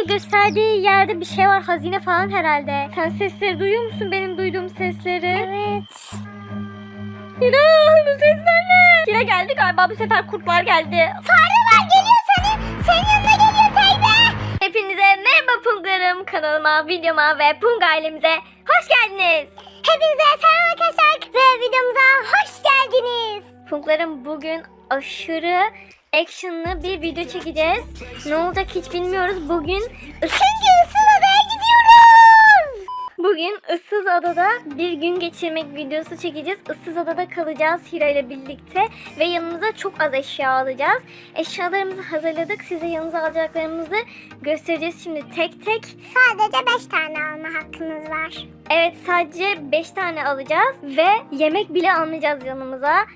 Şöyle gösterdiği yerde bir şey var. Hazine falan herhalde. Sen sesleri duyuyor musun? Benim duyduğum sesleri. Evet. Hira bu sesler ne? Hira geldi galiba bu sefer kurtlar geldi. Fareler geliyor senin. Senin yanına geliyor teyze. Hepinize merhaba Pungarım kanalıma, videoma ve Pung ailemize hoş geldiniz. Hepinize selam arkadaşlar ve videomuza hoş geldiniz. Punglarım bugün aşırı actionlı bir video çekeceğiz. Ne olacak hiç bilmiyoruz. Bugün Çünkü ıssız adaya gidiyoruz. Bugün ıssız adada bir gün geçirmek videosu çekeceğiz. Issız adada kalacağız Hira ile birlikte ve yanımıza çok az eşya alacağız. Eşyalarımızı hazırladık. Size yanımıza alacaklarımızı göstereceğiz şimdi tek tek. Sadece 5 tane alma hakkımız var. Evet sadece 5 tane alacağız ve yemek bile almayacağız yanımıza.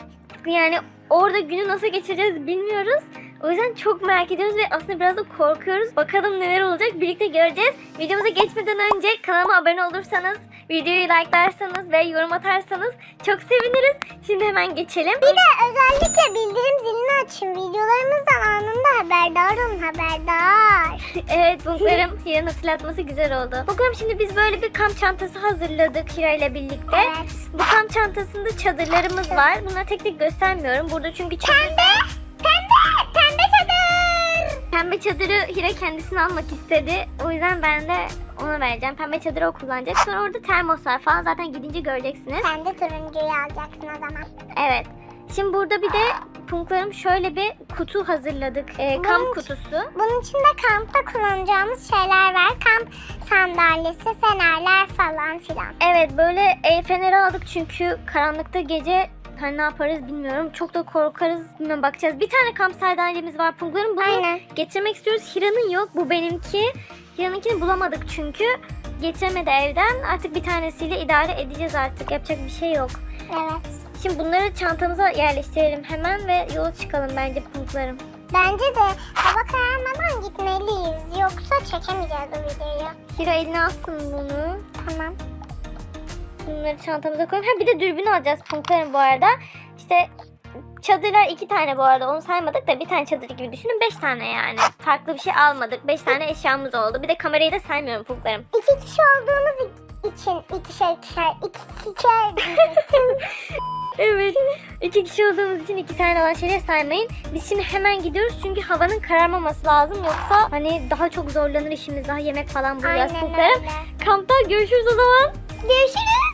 Yani orada günü nasıl geçireceğiz bilmiyoruz. O yüzden çok merak ediyoruz ve aslında biraz da korkuyoruz. Bakalım neler olacak birlikte göreceğiz. Videomuza geçmeden önce kanalıma abone olursanız, videoyu like'larsanız ve yorum atarsanız çok seviniriz. Şimdi hemen geçelim. Bir de özellikle bildirim zilini açın. Videolarımızdan anında haberdar olun haberdar. evet bunlarım Hira'nın hatırlatması güzel oldu. Bakalım şimdi biz böyle bir kamp çantası hazırladık Hira ile birlikte. Evet. Bu kamp çantasında çadırlarımız var. Bunları tek tek göstermiyorum. Burada çünkü çadır... Pembe. Pembe çadırı Hira kendisine almak istedi. O yüzden ben de ona vereceğim. Pembe çadırı o kullanacak. Sonra orada termos var falan. Zaten gidince göreceksiniz. Sen de turuncuyu alacaksın o zaman. Evet. Şimdi burada bir de punklarım şöyle bir kutu hazırladık. Ee, kamp Bunun- kutusu. Bunun içinde kampta kullanacağımız şeyler var. Kamp sandalyesi, fenerler falan filan. Evet böyle el feneri aldık çünkü karanlıkta gece hani ne yaparız bilmiyorum. Çok da korkarız. Bilmiyorum bakacağız. Bir tane kamp sandalyemiz var punklarım. Bunu Aynen. getirmek istiyoruz. Hira'nın yok. Bu benimki. Hira'nınkini bulamadık çünkü. Getiremedi evden. Artık bir tanesiyle idare edeceğiz artık. Yapacak bir şey yok. Evet. Şimdi bunları çantamıza yerleştirelim hemen ve yola çıkalım bence punklarım. Bence de hava kararmadan gitmeliyiz. Yoksa çekemeyeceğiz o videoyu. Hira eline alsın bunu. Tamam. Bunları çantamıza koyalım. Ha bir de dürbün alacağız punklarım bu arada. İşte çadırlar iki tane bu arada onu saymadık da bir tane çadır gibi düşünün beş tane yani. Farklı bir şey almadık. Beş tane eşyamız oldu. Bir de kamerayı da saymıyorum punklarım. İki kişi olduğumuz için ikişer ikişer ikişer. Evet. İki kişi olduğumuz için iki tane olan şeyleri saymayın. Biz şimdi hemen gidiyoruz çünkü havanın kararmaması lazım. Yoksa hani daha çok zorlanır işimiz. Daha yemek falan bulacağız Aynen. Kampta görüşürüz o zaman. Görüşürüz.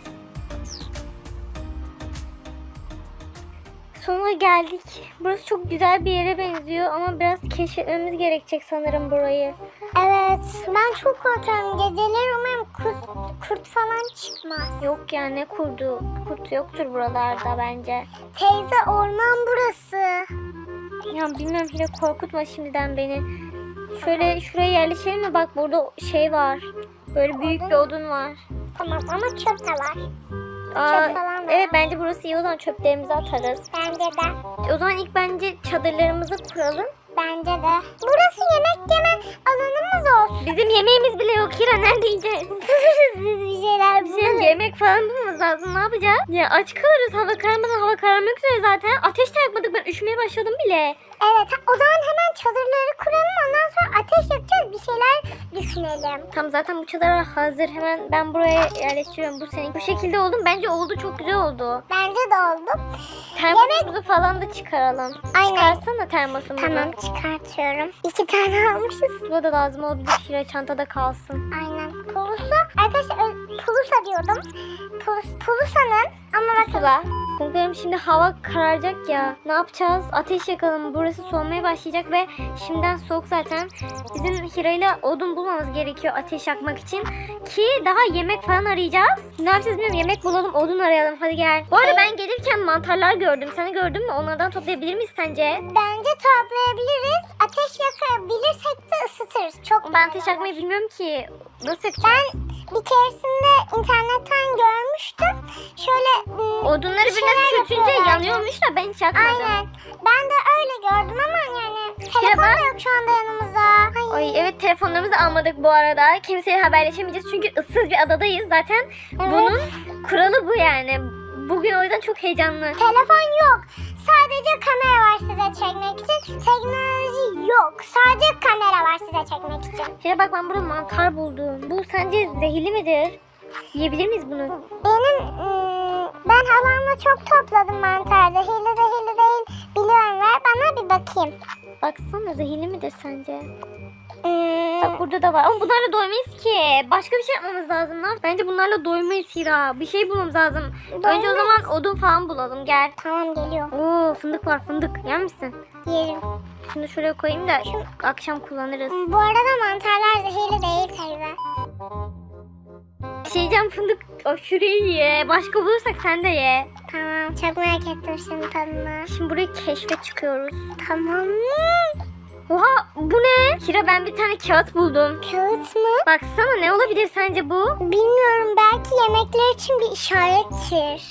Sonuna geldik. Burası çok güzel bir yere benziyor ama biraz keşfetmemiz gerekecek sanırım burayı. Evet ben çok korkuyorum. Geceleri umarım kurt, kurt falan çıkmaz. Yok ya ne kurdu? Kurt yoktur buralarda bence. Teyze orman burası. Ya bilmiyorum Hile korkutma şimdiden beni. Şöyle şuraya yerleşelim mi? Bak burada şey var. Böyle büyük bir odun var. Tamam ama çöp de var. Aa, Çöp falan var. evet bence burası iyi o zaman çöplerimizi atarız. Bence de. O zaman ilk bence çadırlarımızı kuralım. Bence de. Burası yemek yeme alanımız olsun. Bizim yemeğimiz bile yok Hira nerede yiyeceğiz? Biz bir şeyler buluruz. yemek falan lazım. Ne yapacağız? Ya aç kalırız. Hava kararmadan hava kararmak üzere zaten. Ateş de yakmadık. Ben üşümeye başladım bile. Evet o zaman hemen çadırları kuralım ondan sonra ateş yakacağız bir şeyler düşünelim. Tam zaten bu çadırlar hazır. Hemen ben buraya yerleştiriyorum. Bu senin. Bu şekilde oldum. Bence oldu. Çok güzel oldu. Bence de oldu. Termosumuzu falan da çıkaralım. Aynen. Çıkarsana termosumuzu. Tamam çıkartıyorum. İki tane almışız. Bu da lazım olabilir. Hira çantada kalsın. Pulusa. Arkadaşlar pulusa diyordum. Pulus, pulusanın ama bakın. Pusula. Punklarım şimdi hava kararacak ya. Ne yapacağız? Ateş yakalım. Burası soğumaya başlayacak ve şimdiden soğuk zaten. Bizim Hira ile odun bulmamız gerekiyor ateş yakmak için. Ki daha yemek falan arayacağız. Ne yapacağız bilmiyorum. Yemek bulalım, odun arayalım. Hadi gel. Bu arada ben gelirken mantarlar gördüm. Sen gördün mü? Onlardan toplayabilir miyiz sence? Bence toplayabiliriz. Ateş yakabilirsek de ısıtırız. Çok Ben ateş yakmayı bilmiyorum ki. Nasıl yakacağız? Ben bir keresinde internetten görmüştüm. Şöyle ım, Odunları bir birine şeyler sürtünce yapıyorlar. yanıyormuş da ben hiç yakmadım. Aynen. Ben de öyle gördüm ama yani telefon da yok şu anda yanımızda. Ay. Ay evet telefonlarımızı almadık bu arada. Kimseyle haberleşemeyeceğiz çünkü ıssız bir adadayız zaten. Bunun kuralı bu yani. Bugün o yüzden çok heyecanlı. Telefon yok. Sadece kamera var size çekmek için. Teknoloji yok. Sadece kamera var size çekmek için. Hira bak ben burada mantar buldum. Bu sence zehirli midir? Yiyebilir miyiz bunu? Benim ım, ben halamla çok topladım mantar. Zehirli zehirli değil. Biliyorum ver bana bir bakayım. Baksana zehirli midir sence? Hmm, Bak burada da var. Ama bunlarla doymayız ki. Başka bir şey yapmamız lazım. Yap- Bence bunlarla doymayız Hira. Bir şey bulmamız lazım. Önce o zaman odun falan bulalım. Gel. tamam geliyor. Oo fındık var fındık. Yer misin? Yerim. Şunu şuraya koyayım da akşam kullanırız. Bu arada mantarlar zehirli değil teyze. Şey diyeceğim fındık aşırı iyi. Başka bulursak sen de ye. Tamam çok merak ettim şimdi tadını. Şimdi burayı keşfe çıkıyoruz. Tamam. Oha bu ne? Hira ben bir tane kağıt buldum. Kağıt mı? Baksana ne olabilir sence bu? Bilmiyorum belki yemekler için bir işarettir.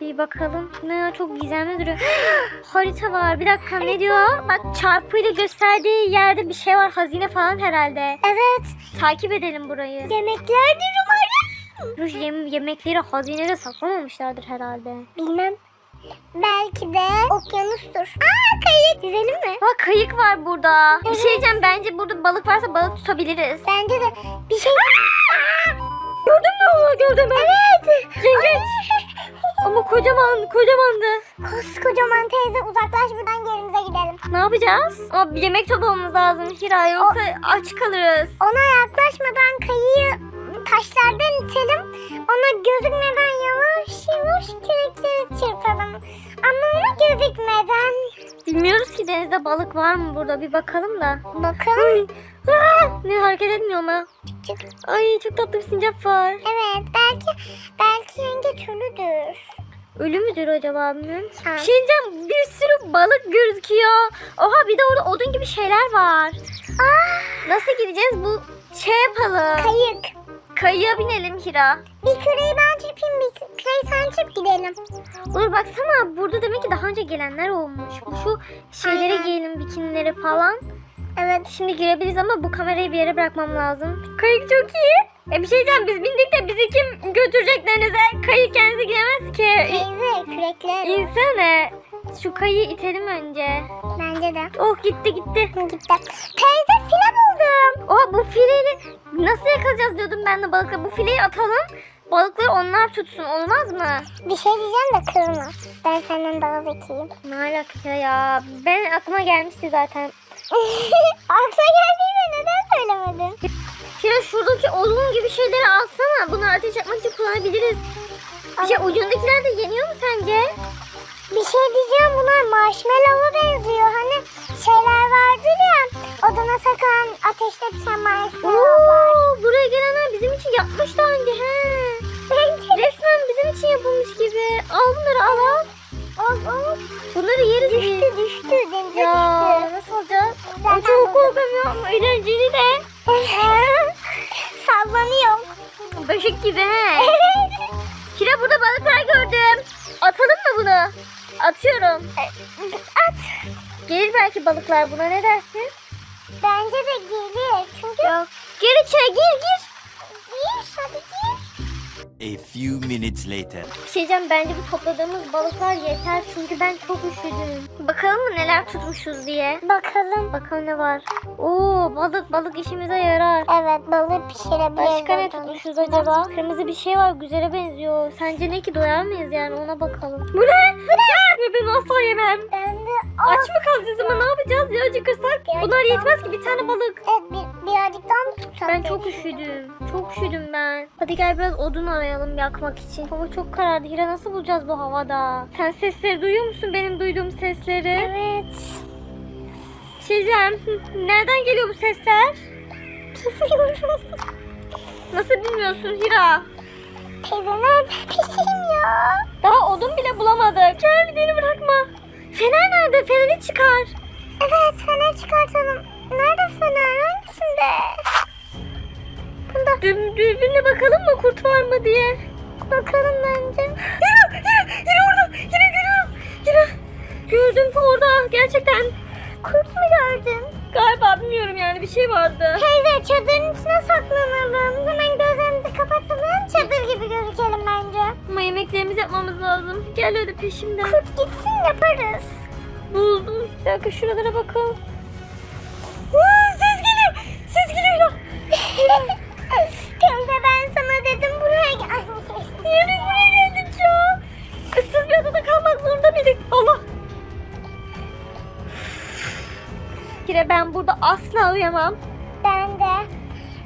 Bir bakalım. Ne çok gizemli duruyor. Harita var. Bir dakika ne diyor? Bak çarpıyla gösterdiği yerde bir şey var. Hazine falan herhalde. Evet. Takip edelim burayı. Yemeklerdir umarım. Dur yem yemekleri hazinede saklamamışlardır herhalde. Bilmem. Belki de okyanustur. Aa kayık. Güzelim mi? Bak kayık var burada. Bir şey diyeceğim bence burada balık varsa balık tutabiliriz. Bence de bir şey... Gördün mü onu? Gördüm ben. Evet. Yengeç. Ama kocaman kocamandı. Koskocaman teyze uzaklaş buradan yerimize gidelim. Ne yapacağız? Ama bir yemek toplamamız lazım Hira yoksa aç kalırız. Ona yaklaşmadan kayıyı taşlardan itelim. Ona gözükmeden Ama ona gözükmeden. Bilmiyoruz ki denizde balık var mı burada bir bakalım da. Bakalım. Aa, ne hareket etmiyor ama. Ay çok tatlı bir sincap var. Evet belki belki yengeç ölüdür. Ölü müdür acaba bilmiyorum. Bir şey diyeceğim bir sürü balık gözüküyor. Oha bir de orada odun gibi şeyler var. Aa, Nasıl gideceğiz bu şey yapalım. kayık. Kayığa binelim Hira. Bir küreği ben çırpayım bir küreği sen çırp gidelim. Olur baksana burada demek ki daha önce gelenler olmuş. Şu şeyleri Aynen. giyelim bikinileri falan. Evet. Şimdi girebiliriz ama bu kamerayı bir yere bırakmam lazım. Kayık çok iyi. E bir şey diyeceğim biz bindik de bizi kim götürecek denize? Kayık kendisi gidemez ki. Teyze kürekler. İnsene. Şu kayığı itelim önce. Bence de. Oh gitti gitti. Gitti. Teyze file buldum. Oha bu fileyi nasıl yakalayacağız diyordum ben de balıkları. Bu fileyi atalım. Balıkları onlar tutsun olmaz mı? Bir şey diyeceğim de kırma. Ben senden daha zekiyim. Ne alaka ya? Ben aklıma gelmişti zaten. Aklına geldiyse neden söylemedin? Şöyle şuradaki odun gibi şeyleri alsana. Bunu ateş yapmak için kullanabiliriz. Bir şey ucundakiler de yeniyor mu sence? Bir şey diyeceğim bunlar marshmallow'a benziyor. Hani şeyler vardır ya odana sakan ateşte pişen marshmallow var. Oo, buraya gelenler bizim için yapmış daha önce. He. Yapılmış gibi. Al bunları al al. Ol, ol. Bunları yeriz biz. Düştü düştü denize Ya düştü. nasıl olacak? Zaten Ay, çok ama eğlenceli de. Sallanıyor. Böşek gibi he. Kira burada balıklar gördüm. Atalım mı bunu? Atıyorum. At. Gelir belki balıklar buna ne dersin? Bence de gelir. Çünkü Yok. Gir içine gir gir. A few minutes later. Şey diyeceğim bence bu topladığımız balıklar yeter çünkü ben çok üşüdüm. Bakalım mı neler tutmuşuz diye. Bakalım. Bakalım ne var. Oo balık balık işimize yarar. Evet balığı pişirebiliriz. Başka ne tutmuşuz acaba? Kırmızı bir şey var güzele benziyor. Sence ne ki doyar mıyız yani ona bakalım. Bu ne? Bu ne? Ben asla yemem. Ben de Aç mı kalacağız ama ne yapacağız ya acıkırsak? Bunlar yetmez ki bir tane balık. Evet birazcık daha? Ben çok üşüdüm. Çok üşüdüm ben. Hadi gel biraz odun arayalım yakmak için. Hava çok karardı. Hira nasıl bulacağız bu havada? Sen sesleri duyuyor musun benim duyduğum sesleri? Evet. Şeycem, nereden geliyor bu sesler? Bilmiyorum. Nasıl bilmiyorsun Hira? Teyze nerede bileyim ya. Daha odun bile bulamadık. Gel beni bırakma. Fener nerede? Feneri çıkar. Evet fener çıkartalım. Nerede fener? Hangisinde? Bunda. Dü dürbünle bakalım mı kurt var mı diye. Bakalım bence. Hira, Hira, Hira orada. Hira görüyorum. Hira. Gördüm orada. Gerçekten. Kurt mu gördün? Galiba bilmiyorum yani bir şey vardı. Teyze çadırın içine saklanalım. Hemen gözlerimizi kapatalım. Çadır gibi gözükelim bence. Ama yemeklerimizi yapmamız lazım. Gel hadi peşimden. Kurt gitsin yaparız. Buldum. Bir dakika şuralara bakalım. Allah. Kire ben burada asla uyamam. Ben de.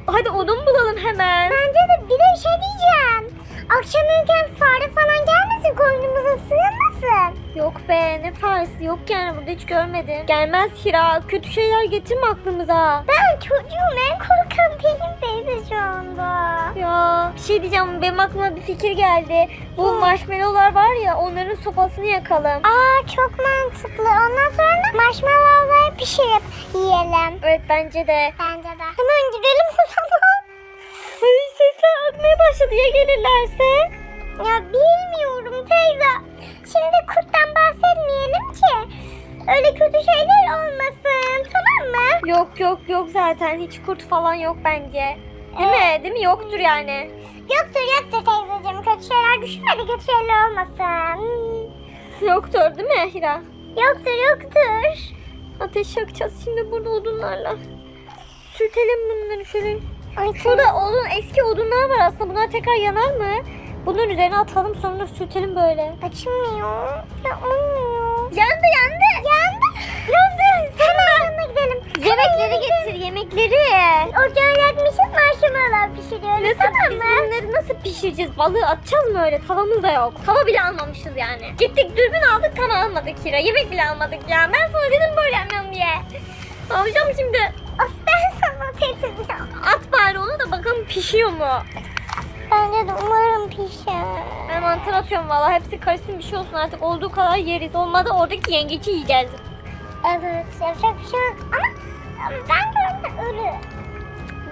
Hadi odun bulalım hemen. Bence de bir de bir şey diyeceğim. Akşam uyurken fare falan gelmesin koynumuza sığınmasın. Yok be ne faresi yok yani burada hiç görmedim. Gelmez Hira kötü şeyler getirme aklımıza. Ben çocuğum en korkan benim şu anda. Ya bir şey diyeceğim benim aklıma bir fikir geldi. Bu marshmallowlar var ya onların sopasını yakalım. Aa çok mantıklı. Ondan sonra marshmallowları pişirip yiyelim. Evet bence de. Bence de. Hemen gidelim o zaman. Ay sesler artmaya başladı ya gelirlerse. Ya bilmiyorum teyze. Şimdi kurttan bahsetmeyelim ki. Öyle kötü şeyler olmasın. Tamam mı? Yok yok yok zaten hiç kurt falan yok bence. Değil mi? Değil mi? Yoktur yani. Yoktur yoktur teyzeciğim. Kötü şeyler düşünmedi. Kötü şeyler olmasın. Yoktur değil mi Hira? Yoktur yoktur. Ateş yakacağız şimdi burada odunlarla. Sürtelim bunları şöyle. Ay Şurada odun, eski odunlar var aslında. Bunlar tekrar yanar mı? Bunların üzerine atalım sonra sürtelim böyle. Açılmıyor. Ya olmuyor. Yandı yandı. Yandı. Yandı. Yemekleri getir yemekleri. Ocağı yakmışız marshmallow pişiriyoruz. Nasıl, tamam biz mı? bunları nasıl pişireceğiz? Balığı atacağız mı öyle? Tavamız da yok. Tava bile almamışız yani. Gittik dürbün aldık tava almadık Hira. Yemek bile almadık ya. Ben sana dedim böyle yapmayalım diye. Ne yapacağım şimdi? Of ben sana dedim. At bari onu da bakalım pişiyor mu? Bence de umarım pişer. Ben mantar atıyorum valla. Hepsi karışsın bir şey olsun artık. Olduğu kadar yeriz. Olmadı oradaki yengeci yiyeceğiz. Evet yapacak bir şey yok ama ama ben görme ölü.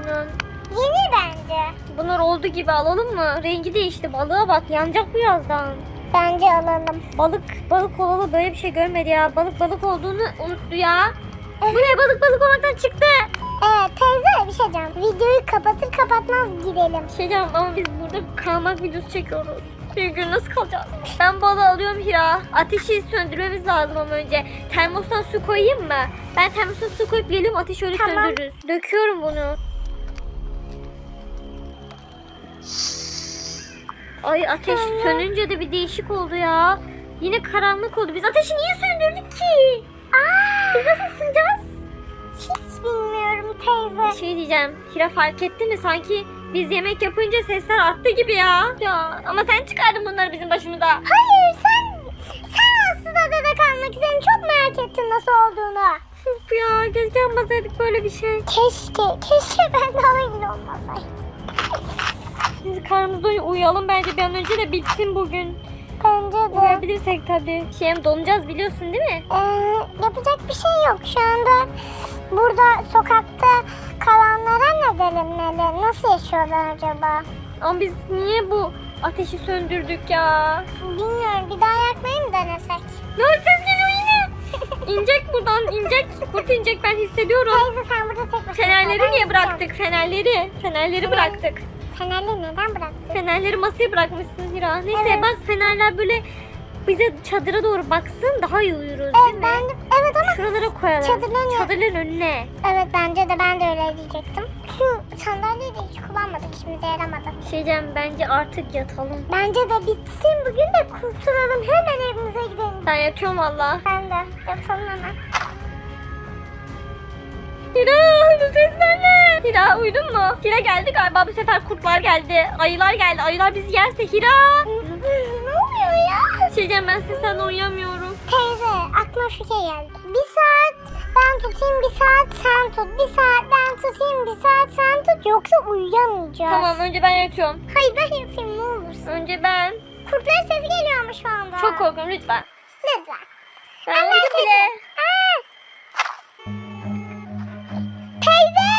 Bunlar, Yenir bence. bunlar olduğu gibi alalım mı? Rengi değişti. Balığa bak yanacak birazdan. Bence alalım. Balık balık olalı böyle bir şey görmedi ya. Balık balık olduğunu unuttu ya. Bu ne balık balık olmaktan çıktı. Evet teyze bir şey diyeceğim. Videoyu kapatır kapatmaz gidelim. Bir şey diyeceğim ama biz burada kalmak videosu çekiyoruz. Bir gün nasıl kalacağız? Ben balığı alıyorum Hira. Ateşi söndürmemiz lazım ama önce. Termostan su koyayım mı? Ben termostan su koyup geliyorum ateşi öyle Tamam. söndürürüz. Döküyorum bunu. Ay ateş Tamam. sönünce de bir değişik oldu ya. Yine karanlık oldu. Biz ateşi niye söndürdük ki? Aa, Biz nasıl ısınacağız? hiç bilmiyorum teyze. Bir şey diyeceğim. Hira fark etti mi? Sanki biz yemek yapınca sesler arttı gibi ya. Ya ama sen çıkardın bunları bizim başımıza. Hayır sen sen aslında adada kalmak istiyorsun. Çok merak ettim nasıl olduğunu. Uf ya keşke yapmasaydık böyle bir şey. Keşke, keşke ben de aynı olmasaydım. Biz karnımızda uy- uyuyalım bence bir an önce de bitsin bugün. Bence de. Uyuyabilirsek tabii. Şey hem donacağız biliyorsun değil mi? Ee, yapacak bir şey yok. Şu anda burada sokakta kalanlara ne denilmeli? Nasıl yaşıyorlar acaba? Ama biz niye bu ateşi söndürdük ya? Bilmiyorum. Bir daha yakmayı mı denesek? Ne ses geliyor yine. İnecek buradan inecek. Kurt inecek ben hissediyorum. Teyze sen burada tek başına. Fenerleri niye bıraktık? Fenerleri. Fenerleri bıraktık. Fenerleri neden bıraktık? Fenerleri masaya bırakmışsın Hira. Neyse Evet. bak fenerler böyle bize çadıra doğru baksın daha iyi uyuruz değil Evet, mi? ben evet ama Şuralara koyalım. Çadırların- Çadırların önüne. evet bence de ben de öyle diyecektim. Şu sandalyeyi de hiç kullanmadık. işimize yaramadı. Şey diyeceğim bence artık yatalım. Bence de bitsin bugün de kurtulalım. Hemen evimize gidelim. Ben yatıyorum valla. Ben de yapalım hemen. Hira bu sesler ne? Hira uyudun mu? Hira geldi galiba bu sefer kurtlar geldi. Ayılar geldi. Ayılar bizi yerse Hira. ne oluyor ya? Şey diyeceğim ben seslerden uyuyamıyorum. Teyze aklıma fikir geldi. Bir saat ben tutayım bir saat sen tut. Bir saat ben tutayım bir saat sen tut. Yoksa uyuyamayacağız. Tamam önce ben yatıyorum. Hayır ben yapayım ne olursun. Önce ben. Kurtların sesi geliyor ama şu anda. Çok korkuyorum lütfen. Lütfen. Ben Ama uyudum bile. Aa! Teyze!